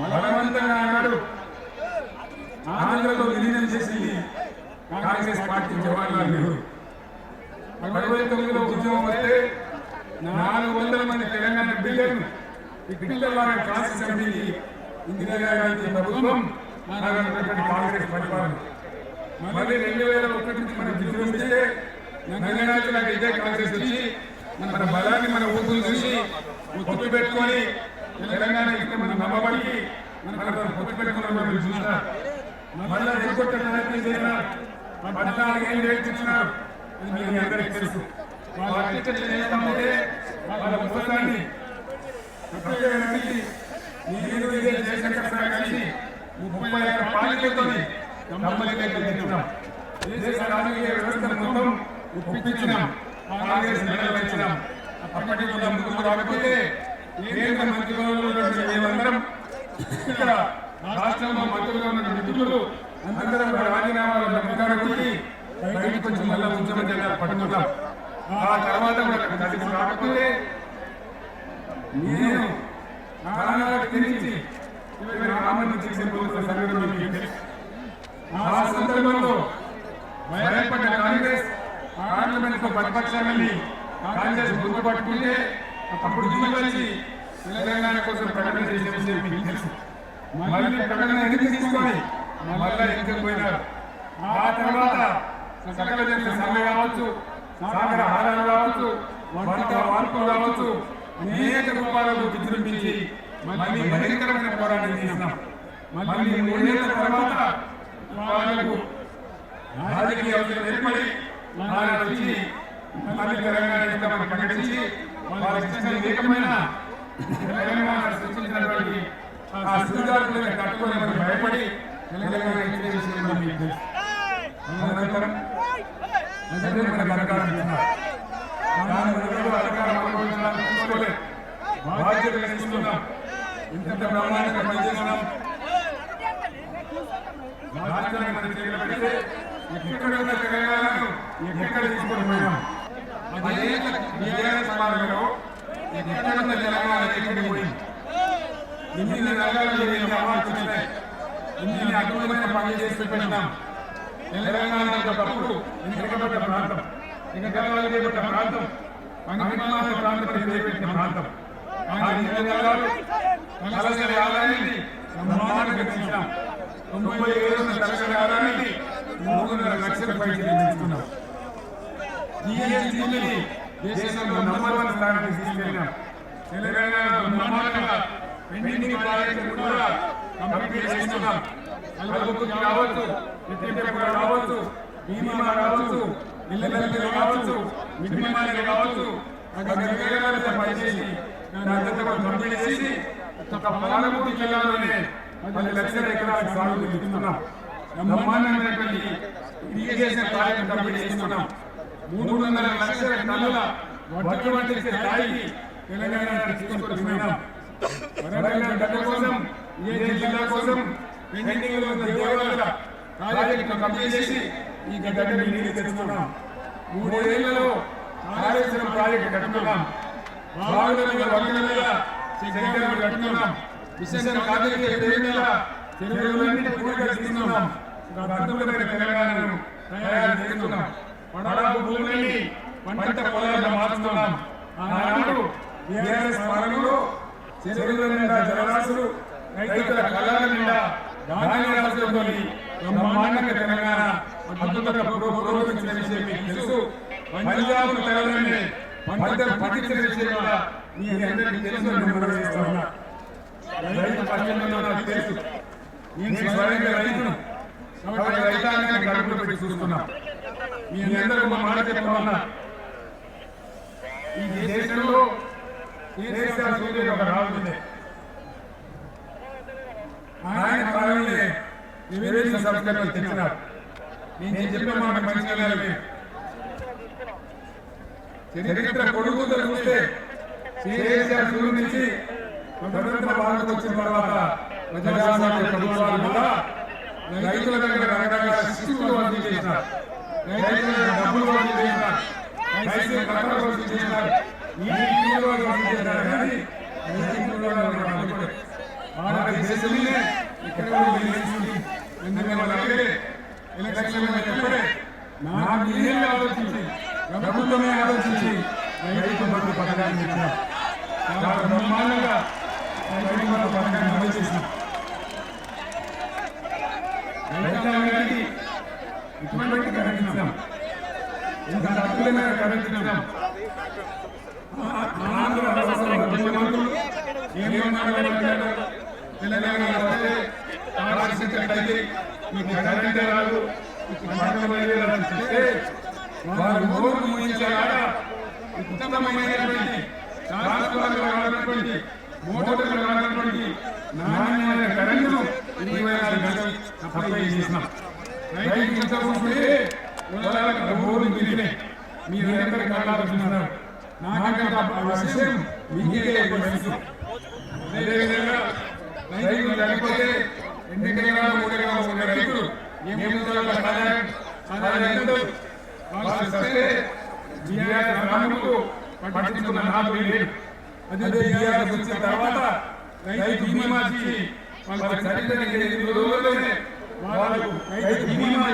బలవంతంగా అన్నాడు ఆంధ్రలో విలీనం చేసింది కాంగ్రెస్ పార్టీ జవహర్లాల్ నెహ్రూ. అరవై తొమ్మిదిలో ఉద్యమం వస్తే నాలుగు వందల మంది తెలంగాణ బిల్లులను పిల్లల క్లాస్ కమిటీ ఇందిరాగాంధీ ప్రభుత్వం కాంగ్రెస్ పరిపాలన. మళ్ళీ రెండు వేల ఒకటి నుంచి మనం విజృంభిస్తే నగరాలు నాకు ఇదే కాంగ్రెస్ వచ్చి మన బలాన్ని మన ఊపులు చూసి గుర్తు పెట్టుకొని తెలంగాణ ఇస్తే మనం నమ్మబడికి మన గుర్తు పెట్టుకున్న వాళ్ళు చూసినారు మళ్ళా ఎగ్గొట్ట ప్రయత్నం చేసినారు పద్నాలుగు ఏళ్ళు నేర్చుకున్నారు అది మీ అందరికీ తెలుసు. వాళ్ళ అత్యంత చేస్తామంటే వాళ్ళ పుస్తకాన్ని ప్రత్యేకమైనది ఇదే జయశంకర్ కలిసి ముప్పై ఆరు పార్టీలతోని నమ్మలేక తెచ్చినాం దేశ రాజకీయ వ్యవస్థను మొత్తం ఒప్పించినాం. కాంగ్రెస్ నిలబెట్టినాం అప్పటికి ముందుకు రాకపోతే కేంద్ర మంత్రివర్గంలో మేమందరం ఇక్కడ రాష్ట్రంలో మంత్రులుగా ఉన్న మిత్రులు అందరం రాజీనామాలు నమ్మకాలు బయటకు వచ్చి మళ్ళీ ఉద్యమం పట్టుకుంటాం ఆ తర్వాత కూడా కలిసి రాకపోతే నేను ప్రాణాలకు తెరించి రామని చేసే సంఘటన మీకు తెలుసు. ఆ సందర్భంలో భయపడ్డ కాంగ్రెస్ పార్లమెంట్లో ప్రతిపక్షాలని కాంగ్రెస్ ముందు పట్టుకుంటే అప్పుడు దిగువచ్చి తెలంగాణ కోసం ప్రకటన చేసేసి మీకు తెలుసు. మళ్ళీ ప్రకటన ఎందుకు తీసుకొని మళ్ళీ ఎందుకు పోయినారు? ఆ తర్వాత సకల జన సమ్మె కావచ్చు సాగర హారాలు కావచ్చు వంట వార్పులు కావచ్చు అనేక రూపాలలో విజృంభించి మళ్ళీ భయంకరమైన పోరాటం చేసినాం. మళ్ళీ మూడేళ్ళ తర్వాత వాళ్ళకు రాజకీయ అవసరం ఏర్పడి మళ్ళీ తెలంగాణ ఏకమైన తెలంగాణ సృష్టించినటువంటి ఆ భయపడి తెలంగాణ మీకు తెలుసు అనంతరం మనకు అధికారం అధికారం తీసుకోలేదు బాధ్యతలు తీసుకున్నాం ఇంత బ్రహ్మాండంగా ఎక్కడ ఉన్న తెలంగాణను ఎక్కడ తీసుకొని పోయినాం బీఆర్ఎస్ ఎక్కడ తెలంగాణ ఎక్కడికి పోయింది ఎన్ని నగరాలు ఎన్ని అవార్డ్స్ వచ్చినాయి ఎన్ని అద్భుతమైన పనులు చేసి పెట్టినాం తెలంగాణ ఒకప్పుడు వెనుకబడ్డ ప్రాంతం వెనుకబడ్డ ప్రాంతం పనికిమాల ప్రాంతం పెట్టిన ప్రాంతం కానీ తెలంగాణలో కలసరి ఆలయాన్ని బ్రహ్మాండంగా పెంచాం తొంభై ఏడు ఉన్న కలసరి మూడున్నర లక్షల పైకి నిర్మించుకున్నాం జిఎస్టీని దేశంలో నంబర్ వన్ స్థానానికి తీసుకెళ్ళినాం. తెలంగాణ బ్రహ్మాండంగా పెండింగ్ ప్రాజెక్టులు కూడా కంప్లీట్ చేస్తున్నాం అల్లబుక్కు రావచ్చు ఎత్తింపు కావచ్చు బీమా కావచ్చు ఇళ్ళ కావచ్చు మిడ్మిమాలి కావచ్చు అక్కడ పనిచేసి దాని అంతా కంప్లీట్ చేసి ఒక జిల్లాలోనే పది లక్షల ఎకరాల సాగు పెడుతున్నాం బ్రహ్మాండమైనటువంటి ఇరిగేషన్ కంప్లీట్ చేస్తున్నాం మూడున్నర లక్షల టన్నుల వడ్లు పండించే స్థాయికి తెలంగాణ తీసుకొస్తున్నాం వరంగల్ గడ్డ కోసం ఏ జిల్లా కోసం పెండింగ్లో దేవాలయాల కంప్లీట్ చేసి ఈ గడ్డని నీళ్ళు తెచ్చుకున్నాం. మూడేళ్ళలో కాళేశ్వరం ప్రాజెక్టు కట్టుకున్నాం. బావుల వందల మీద కట్టుకున్నాం. విశేషం కాకతీయ పేరు పూర్తిగా తీసుకున్నాం. తెలంగాణను తయారు చేస్తున్నాం. పడాపు భూములని పంట పొలాలుగా మార్చుతున్నాం. ఆనాడు బీఆర్ఎస్ పాలనలో చెరువుల నిండా జలరాశులు రైతుల కళ్ళ నిండా ధాన్య రాశులతో బ్రహ్మాండంగా తెలంగాణ మీకు తెలుసు. పంజాబ్ తెలంగాణ పంటలు పండించిన విషయం మీ అందరికీ తెలుసు అని ఉన్నా. రైతు కష్టంలో నాకు తెలుసు. నేను స్వయంగా రైతును రైతాంగాన్ని కడుపులో పెట్టి చూస్తున్నా. మీ అందరూ మా మాట చెప్పమన్నా ఈ దేశంలో కేసీఆర్ సూర్యుడు ఒక రాజు ఆయన కాలంలో రెవెన్యూ సంస్కరణలు తెచ్చినారు. నేను చెప్పిన మాట మంచిగా చరిత్ర కొడుకుతో చూస్తే కేసీఆర్ సూర్యుడు నుంచి స్వతంత్ర భారత్ వచ్చిన తర్వాత ప్రజాస్వామ్య ప్రభుత్వాలు కూడా రైతుల దగ్గర ఆలోచించి ప్రభుత్వమే ఆలోచించి రైతు బంధు పథకాన్ని ఇచ్చాం చాలా బ్రహ్మాండంగా రైతు బంధు పథకాన్ని అమలు చేసినాం రైతాంగానికి అద్భుతమైన కార్యక్రమం. ఆంధ్ర ముఖ్యమంత్రులు తెలంగాణ వస్తే ఆలోచించినట్లయితే మీకు కరెంటే వారు నోరు ఉత్తమమైనటువంటి నాణ్యమైన కరెంటును ఇరవై నాలుగు గంటలు సప్లై చేసినాం. రైతు ఎక్కడ కళ్ళారు నాకంటే ఆ విషయం మీకే అదేవిధంగా రైతులు లేకపోతే ఎన్నికైనా మూడైనా ఉన్న రైతులు ఏముందో ఆదాయం వాళ్ళు వస్తే పట్టించుకున్న నాకు లేదు అదే జిఆర్ వచ్చిన తర్వాత రైతు బీమా ఇచ్చి వాళ్ళకి సరిగ్గా ఎనిమిది రోజుల్లోనే వాళ్ళకు రైతు బీమా